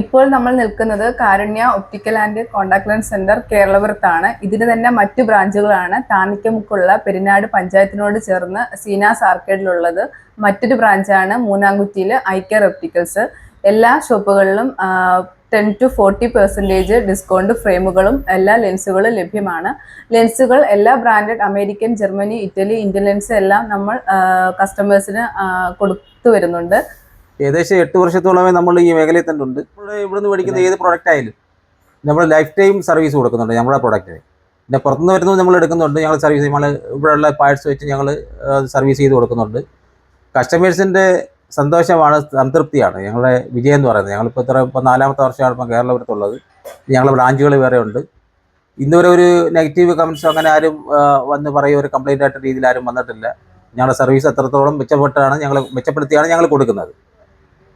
ഇപ്പോൾ നമ്മൾ നിൽക്കുന്നത് Karunya optical and contact lens centre കേരളപുരത്താണ്. ഇതിന് തന്നെ മറ്റു ബ്രാഞ്ചുകളാണ്. താണിക്കമുക്കുള്ള പെരിനാട് പഞ്ചായത്തിനോട് ചേർന്ന് സീനാസ് ആർക്കേഡിലുള്ളത് മറ്റൊരു ബ്രാഞ്ചാണ് മൂന്നാംകുറ്റിയിൽ ഐക്കർ ഒപ്റ്റിക്കൽസ്. എല്ലാ ഷോപ്പുകളിലും ten to forty percentage discount ഫ്രെയിമുകളും എല്ലാ ലെൻസുകളും ലഭ്യമാണ്. ലെൻസുകൾ എല്ലാ branded American Germany Italy Indian lens എല്ലാം നമ്മൾ കസ്റ്റമേഴ്സിന് കൊടുത്തു വരുന്നുണ്ട്. ഏകദേശം എട്ട് വർഷത്തോളമേ നമ്മൾ ഈ മേഖലയിൽ തന്നെ ഉണ്ട്. ഇവിടുന്ന് മേടിക്കുന്ന ഏത് പ്രൊഡക്റ്റ് ആയാലും നമ്മൾ ലൈഫ് ടൈം സർവീസ് കൊടുക്കുന്നുണ്ട് നമ്മുടെ പ്രൊഡക്റ്റിന് പിന്നെ പുറത്തുനിന്ന് വരുന്നത് നമ്മൾ എടുക്കുന്നുണ്ട്. ഞങ്ങൾ സർവീസ് നമ്മൾ ഇവിടെയുള്ള പാർട്സ് വെച്ച് ഞങ്ങൾ സർവീസ് ചെയ്ത് കൊടുക്കുന്നുണ്ട്. കസ്റ്റമേഴ്സിന്റെ സന്തോഷമാണ് സംതൃപ്തിയാണ്. ഞങ്ങളുടെ വിജയം എന്ന് പറയുന്നത്. ഞങ്ങളിപ്പോൾ ഇത്ര ഇപ്പോൾ നാലാമത്തെ വർഷമാണ് ഇപ്പം കേരളപുരത്തുള്ളത് ഞങ്ങളുടെ ബ്രാഞ്ചുകൾ വേറെ ഉണ്ട്. ഇന്നുവരെ ഒരു നെഗറ്റീവ് കമൻസ് അങ്ങനെ ആരും വന്ന് പറയുക ഒരു കംപ്ലൈന്റ് ആയിട്ട് രീതിയിൽ ആരും വന്നിട്ടില്ല. ഞങ്ങളുടെ സർവീസ് എത്രത്തോളം മെച്ചപ്പെട്ടാണ് ഞങ്ങൾ മെച്ചപ്പെടുത്തിയാണ് ഞങ്ങൾ കൊടുക്കുന്നത്.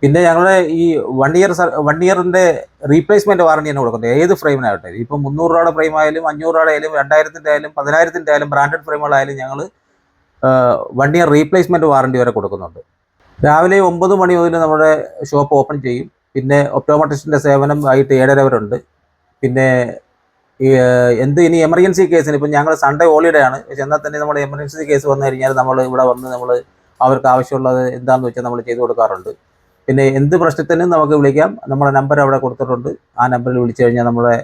പിന്നെ ഞങ്ങളുടെ ഈ വൺ ഇയർ വൺ ഇയറിന്റെ വാറണ്ടി വാറണ്ടിയാണ് കൊടുക്കുന്നത്. ഏത് ഫ്രെയിമിനാകട്ടെ ഇപ്പം മുന്നൂറ് രൂപയുടെ ഫ്രെയിം ആയാലും അഞ്ഞൂറ് രൂപയുടെ ആയാലും രണ്ടായിരത്തിന്റെ ആയാലും പതിനായിരത്തിന്റെ ആയാലും ബ്രാൻഡഡ് ഫ്രെയിമുകളായാലും ഞങ്ങൾ വൺ ഇയർ റീപ്ലേസ്മെന്റ് വാറണ്ടി വരെ കൊടുക്കുന്നുണ്ട്. രാവിലെ ഒമ്പത് മണി മുതൽ നമ്മുടെ ഷോപ്പ് ഓപ്പൺ ചെയ്യും. പിന്നെ ഒപ്റ്റോമെട്രിസ്റ്റിന്റെ സേവനം വൈകിട്ട് ഏഴര വരെ ഉണ്ട് പിന്നെ എന്ത് ഇനി എമർജൻസി കേസിന് ഇപ്പം ഞങ്ങൾ സൺഡേ ഹോളിഡേ ആണ്. പക്ഷെ എന്നാൽ തന്നെ നമ്മൾ എമർജൻസി കേസ് വന്നു കഴിഞ്ഞാൽ നമ്മൾ ഇവിടെ വന്ന് നമ്മൾ അവർക്ക് ആവശ്യമുള്ളത് എന്താണെന്ന് വെച്ചാൽ നമ്മൾ ചെയ്തു കൊടുക്കാറുണ്ട്. പിന്നെ എന്ത് പ്രശ്നത്തിനും നമുക്ക് വിളിക്കാം. നമ്മുടെ നമ്പർ അവിടെ കൊടുത്തിട്ടുണ്ട്. ആ നമ്പറിൽ വിളിച്ചു കഴിഞ്ഞാൽ നമ്മുടെ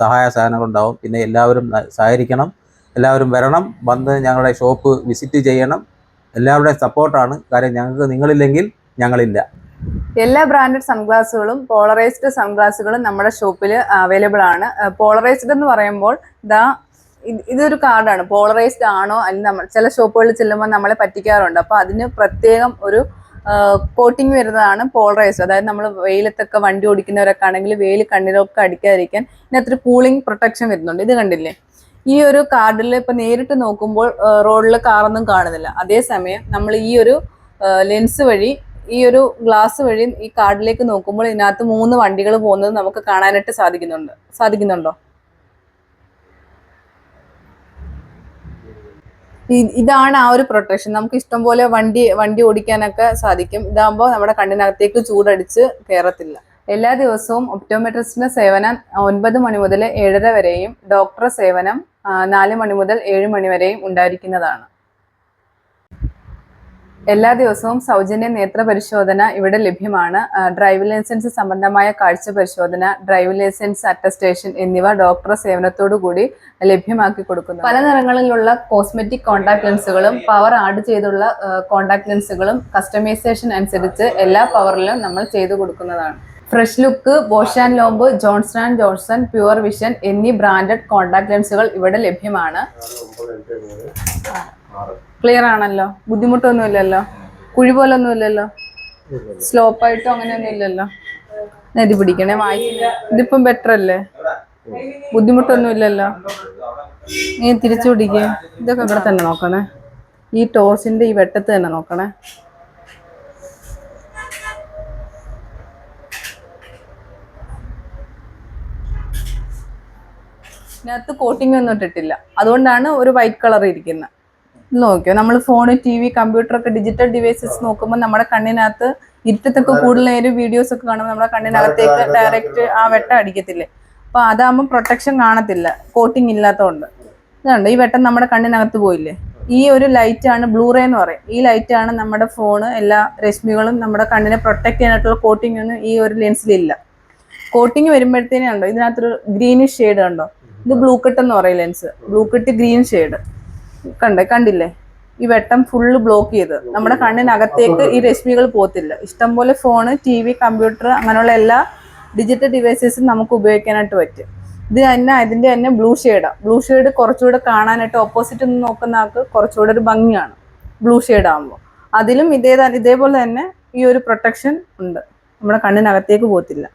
സഹായ സഹനങ്ങളുണ്ടാവും പിന്നെ എല്ലാവരും സഹകരിക്കണം. എല്ലാവരും വരണം. വന്ന് ഞങ്ങളുടെ ഷോപ്പ് വിസിറ്റ് ചെയ്യണം. എല്ലാവരുടെയും സപ്പോർട്ടാണ്. കാര്യം ഞങ്ങൾക്ക് നിങ്ങളില്ലെങ്കിൽ ഞങ്ങളില്ല. എല്ലാ ബ്രാൻഡഡ് സൺഗ്ലാസുകളും പോളറൈസ്ഡ് സൺഗ്ലാസുകളും നമ്മുടെ ഷോപ്പിൽ അവൈലബിൾ ആണ്. പോളറൈസ്ഡ് എന്ന് പറയുമ്പോൾ ദാ ഇത് ഇതൊരു കാർഡാണ്. പോളറൈസ്ഡ് ആണോ? അല്ലെങ്കിൽ നമ്മൾ ചില ഷോപ്പുകളിൽ ചെല്ലുമ്പോൾ നമ്മളെ പറ്റിക്കാറുണ്ട്. അപ്പോൾ അതിന് പ്രത്യേകം ഒരു കോട്ടിങ് വരുന്നതാണ് പോളറൈസ് അതായത് നമ്മൾ വെയിലത്തൊക്കെ വണ്ടി ഓടിക്കുന്നവരൊക്കെ ആണെങ്കിൽ വെയിൽ കണ്ണിലൊക്കെ അടിക്കാതിരിക്കാൻ ഇതിനകത്തൊരു കൂളിംഗ് പ്രൊട്ടക്ഷൻ വരുന്നുണ്ട്. ഇത് കണ്ടില്ലേ? ഈ ഒരു കാർഡിൽ ഇപ്പൊ നേരിട്ട് നോക്കുമ്പോൾ റോഡിൽ കാറൊന്നും കാണുന്നില്ല. അതേസമയം നമ്മൾ ഈ ഒരു ലെൻസ് വഴി ഈ ഒരു ഗ്ലാസ് വഴി ഈ കാർഡിലേക്ക് നോക്കുമ്പോൾ ഇതിനകത്ത് മൂന്ന് വണ്ടികൾ പോകുന്നത് നമുക്ക് കാണാനായിട്ട് സാധിക്കുന്നുണ്ട്. സാധിക്കുന്നുണ്ടോ? ഇതാണ് ആ ഒരു പ്രൊട്ടക്ഷൻ നമുക്ക് ഇഷ്ടം പോലെ വണ്ടി വണ്ടി ഓടിക്കാനൊക്കെ സാധിക്കും. ഇതാകുമ്പോൾ നമ്മുടെ കണ്ണിനകത്തേക്ക് ചൂടടിച്ച് കയറത്തില്ല എല്ലാ ദിവസവും ഒപ്റ്റോമെട്രിസ്റ്റിന്റെ സേവനം ഒൻപത് മണി മുതൽ ഏഴര വരെയും ഡോക്ടർ സേവനം നാല് മണി മുതൽ ഏഴ് മണി വരെയും ഉണ്ടായിരിക്കുന്നതാണ്. എല്ലാ ദിവസവും സൗജന്യ നേത്ര പരിശോധന ഇവിടെ ലഭ്യമാണ്. ഡ്രൈവ് ലൈസൻസ് സംബന്ധമായ കാഴ്ച പരിശോധന ഡ്രൈവിംഗ് ലൈസൻസ് അറ്റസ്റ്റേഷൻ എന്നിവ ഡോക്ടർ സേവനത്തോടു കൂടി ലഭ്യമാക്കി കൊടുക്കുന്നു പല നിറങ്ങളിലുള്ള കോസ്മെറ്റിക് കോൺടാക്ട് ലെൻസുകളും പവർ ആഡ് ചെയ്തുള്ള കോൺടാക്ട് ലെൻസുകളും കസ്റ്റമൈസേഷൻ അനുസരിച്ച് എല്ലാ പവറിലും നമ്മൾ ചെയ്തു കൊടുക്കുന്നതാണ്. Fresh look Bausch and Lomb Johnson and Johnson pure vision എന്നീ ബ്രാൻഡഡ് കോൺടാക്ട് ലെൻസുകൾ ഇവിടെ ലഭ്യമാണ്. ക്ലിയർ ആണല്ലോ? ബുദ്ധിമുട്ടൊന്നുമില്ലല്ലോ കുഴി പോലൊന്നും ഇല്ലല്ലോ? സ്ലോപ്പായിട്ടോ അങ്ങനെയൊന്നും ഇല്ലല്ലോ? നെതി പിടിക്കണേ വായി ഇതിപ്പം ബെറ്റർ അല്ലേ? ബുദ്ധിമുട്ടൊന്നും ഇല്ലല്ലോ? നീ തിരിച്ചു പിടിക്കേ. ഇതൊക്കെ ഇവിടെ തന്നെ നോക്കണേ. ഈ ടോസിന്റെ ഈ വെട്ടത്ത് തന്നെ നോക്കണേ. ഇതിനകത്ത് കോട്ടിംഗ് ഒന്നും ഇട്ടിട്ടില്ല. അതുകൊണ്ടാണ് ഒരു വൈറ്റ് കളർ ഇരിക്കുന്നത് നോക്കിയോ? നമ്മൾ ഫോൺ ടി വി കമ്പ്യൂട്ടർ ഒക്കെ ഡിജിറ്റൽ ഡിവൈസസ് നോക്കുമ്പോൾ നമ്മുടെ കണ്ണിനകത്ത് ഇരുട്ടത്തൊക്കെ കൂടുതൽ നേരം വീഡിയോസ് ഒക്കെ കാണുമ്പോൾ നമ്മുടെ കണ്ണിനകത്തേക്ക് ഡയറക്റ്റ് ആ വെട്ടം അടിക്കത്തില്ലേ? അപ്പൊ അതാകുമ്പോൾ പ്രൊട്ടക്ഷൻ കാണത്തില്ല. കോട്ടിംഗ് ഇല്ലാത്തതുകൊണ്ട് ഇതുണ്ട് ഈ വെട്ടം നമ്മുടെ കണ്ണിനകത്ത് പോയില്ലേ? ഈ ഒരു ലൈറ്റ് ആണ് ബ്ലൂറേ എന്ന് പറയും. ഈ ലൈറ്റ് ആണ് നമ്മുടെ ഫോണ് എല്ലാ രശ്മികളും നമ്മുടെ കണ്ണിനെ പ്രൊട്ടക്ട് ചെയ്യാനായിട്ടുള്ള കോട്ടിംഗ് ഒന്നും ഈ ഒരു ലെൻസിലില്ല കോട്ടിംഗ് വരുമ്പോഴത്തേനുണ്ടോ ഇതിനകത്തൊരു ഗ്രീനിഷ് ഷെയ്ഡ് കണ്ടോ? ഇത് ബ്ലൂ കട്ട് എന്ന് പറയും lens blue cut green shade കണ്ടേ? കണ്ടില്ലേ? ഈ വെട്ടം ഫുള്ള് ബ്ലോക്ക് ചെയ്ത്. നമ്മുടെ കണ്ണിനകത്തേക്ക് ഈ രശ്മികൾ പോത്തില്ല ഇഷ്ടംപോലെ ഫോണ് ടി വി കമ്പ്യൂട്ടർ അങ്ങനെയുള്ള എല്ലാ ഡിജിറ്റൽ ഡിവൈസസും നമുക്ക് ഉപയോഗിക്കാനായിട്ട് പറ്റും. ഇത് തന്നെ അതിന്റെ തന്നെ ബ്ലൂ ഷെയ്ഡാണ് ബ്ലൂ ഷെയ്ഡ് കുറച്ചുകൂടെ കാണാനായിട്ട് ഓപ്പോസിറ്റ് നിന്ന് നോക്കുന്ന ആൾക്ക് കുറച്ചുകൂടെ ഒരു ഭംഗിയാണ്. ബ്ലൂ ഷെയ്ഡ് ആകുമ്പോൾ അതിലും ഇതേ ഇതേപോലെ തന്നെ ഈ ഒരു പ്രൊട്ടക്ഷൻ ഉണ്ട്. നമ്മുടെ കണ്ണിനകത്തേക്ക് പോത്തില്ല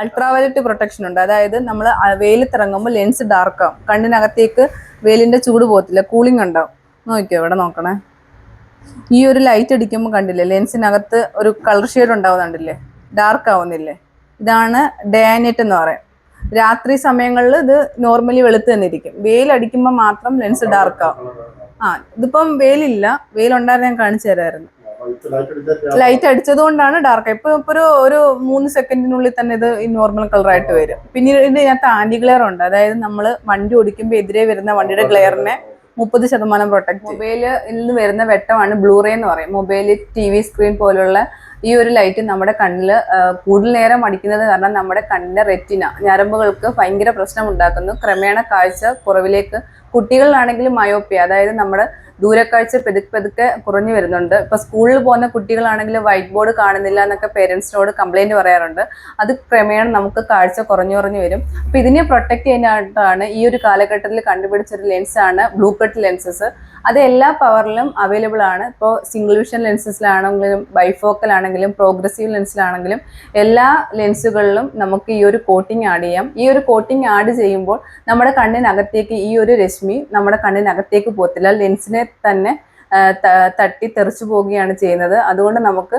അൾട്രാവയലറ്റ് പ്രൊട്ടക്ഷൻ ഉണ്ട്. അതായത് നമ്മൾ വെയിലത്തിറങ്ങുമ്പോൾ ലെൻസ് ഡാർക്കാവും കണ്ണിനകത്തേക്ക് വെയിലിന്റെ ചൂട് പോകത്തില്ല. കൂളിംഗ് ഉണ്ടാവും. നോക്കിയോ ഇവിടെ നോക്കണേ. ഈ ഒരു ലൈറ്റ് അടിക്കുമ്പോൾ കണ്ടില്ലേ ലെൻസിനകത്ത് ഒരു കളർ ഷെയ്ഡ് ഉണ്ടാവുന്നുണ്ടല്ലേ ഡാർക്ക് ആവുന്നില്ലേ? ഇതാണ് ഡേ എന്ന് പറയും. രാത്രി സമയങ്ങളിൽ ഇത് നോർമലി വെളുത്ത് തന്നിരിക്കും വെയിലടിക്കുമ്പോൾ മാത്രം ലെൻസ് ഡാർക്ക് ആവും. ആ ഇതിപ്പം വെയിലില്ല. വെയിലുണ്ടായിരുന്നു ഞാൻ കാണിച്ചു തരാമായിരുന്നു ലൈറ്റ് അടിച്ചത് കൊണ്ടാണ് ഡാർക്ക് ഇപ്പൊ ഇപ്പൊ ഒരു ഒരു മൂന്ന് സെക്കൻഡിനുള്ളിൽ തന്നെ ഇത് നോർമൽ കളർ ആയിട്ട് വരും. പിന്നീട് ഇതിനകത്ത് ആന്റി ഗ്ലെയർ ഉണ്ട്. അതായത് നമ്മൾ വണ്ടി ഓടിക്കുമ്പോൾ എതിരെ വരുന്ന വണ്ടിയുടെ ഗ്ലെയറിനെ മുപ്പത് ശതമാനം പ്രൊട്ടക്ട് മൊബൈലിൽ നിന്ന് വരുന്ന വെട്ടമാണ് ബ്ലൂറേ എന്ന് പറയും. മൊബൈൽ ടി വി സ്ക്രീൻ പോലുള്ള ഈ ഒരു ലൈറ്റ് നമ്മുടെ കണ്ണിൽ കൂടുതൽ നേരം അടിക്കുന്നത് കാരണം നമ്മുടെ കണ്ണിന്റെ റെറ്റിന ഞരമ്പുകൾക്ക് ഭയങ്കര പ്രശ്നം ഉണ്ടാക്കുന്നു. ക്രമേണ കാഴ്ച കുറവിലേക്ക് കുട്ടികളിലാണെങ്കിലും മയോപ്പിയ അതായത് നമ്മുടെ ദൂരക്കാഴ്ച പെതുക്കെ പെതുക്കെ കുറഞ്ഞു വരുന്നുണ്ട്. ഇപ്പൊ സ്കൂളിൽ പോകുന്ന കുട്ടികളാണെങ്കിൽ വൈറ്റ് ബോർഡ് കാണുന്നില്ല എന്നൊക്കെ പേരൻസിനോട് കംപ്ലൈന്റ് പറയാറുണ്ട്. അത് ക്രമേണ നമുക്ക് കാഴ്ച കുറഞ്ഞു കുറഞ്ഞു വരും. അപ്പൊ ഇതിനെ പ്രൊട്ടക്ട് ചെയ്യാനായിട്ടാണ് ഈ ഒരു കാലഘട്ടത്തിൽ കണ്ടുപിടിച്ച കണ്ടുപിടിച്ചൊരു ലെൻസാണ് ബ്ലൂ കട്ട് ലെൻസസ് അത് എല്ലാ പവറിലും അവൈലബിൾ ആണ്. ഇപ്പോൾ സിംഗിൾ വിഷൻ ലെൻസസിലാണെങ്കിലും ബൈഫോക്കൽ ആണെങ്കിലും പ്രോഗ്രസീവ് ലെൻസിലാണെങ്കിലും എല്ലാ ലെൻസുകളിലും നമുക്ക് ഈ ഒരു കോട്ടിംഗ് ആഡ് ചെയ്യാം. ഈ ഒരു കോട്ടിംഗ് ആഡ് ചെയ്യുമ്പോൾ നമ്മുടെ കണ്ണിനകത്തേക്ക് ഈ ഒരു രശ്മി നമ്മുടെ കണ്ണിനകത്തേക്ക് പോകത്തില്ല. ലെൻസിനെ തന്നെ തട്ടി തെറിച്ചു പോവുകയാണ് ചെയ്യുന്നത്. അതുകൊണ്ട് നമുക്ക്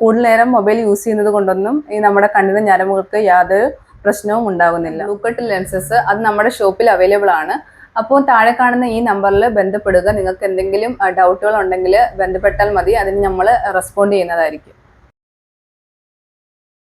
കൂടുതൽ നേരം മൊബൈൽ യൂസ് ചെയ്യുന്നത് കൊണ്ടൊന്നും ഈ നമ്മുടെ കണ്ണിന് ഞരമ്പുകൾക്ക് യാതൊരു പ്രശ്നവും ഉണ്ടാകുന്നില്ല ലൂക്കട്ട് ലെൻസസ് അത് നമ്മുടെ ഷോപ്പിൽ അവൈലബിൾ ആണ്. അപ്പോൾ താഴെ കാണുന്ന ഈ നമ്പറിൽ ബന്ധപ്പെടുക. നിങ്ങൾക്ക് എന്തെങ്കിലും ഡൗട്ടുകൾ ഉണ്ടെങ്കിൽ ബന്ധപ്പെട്ടാൽ മതി. അതിന് നമ്മൾ റെസ്പോണ്ട് ചെയ്യുന്നതായിരിക്കും.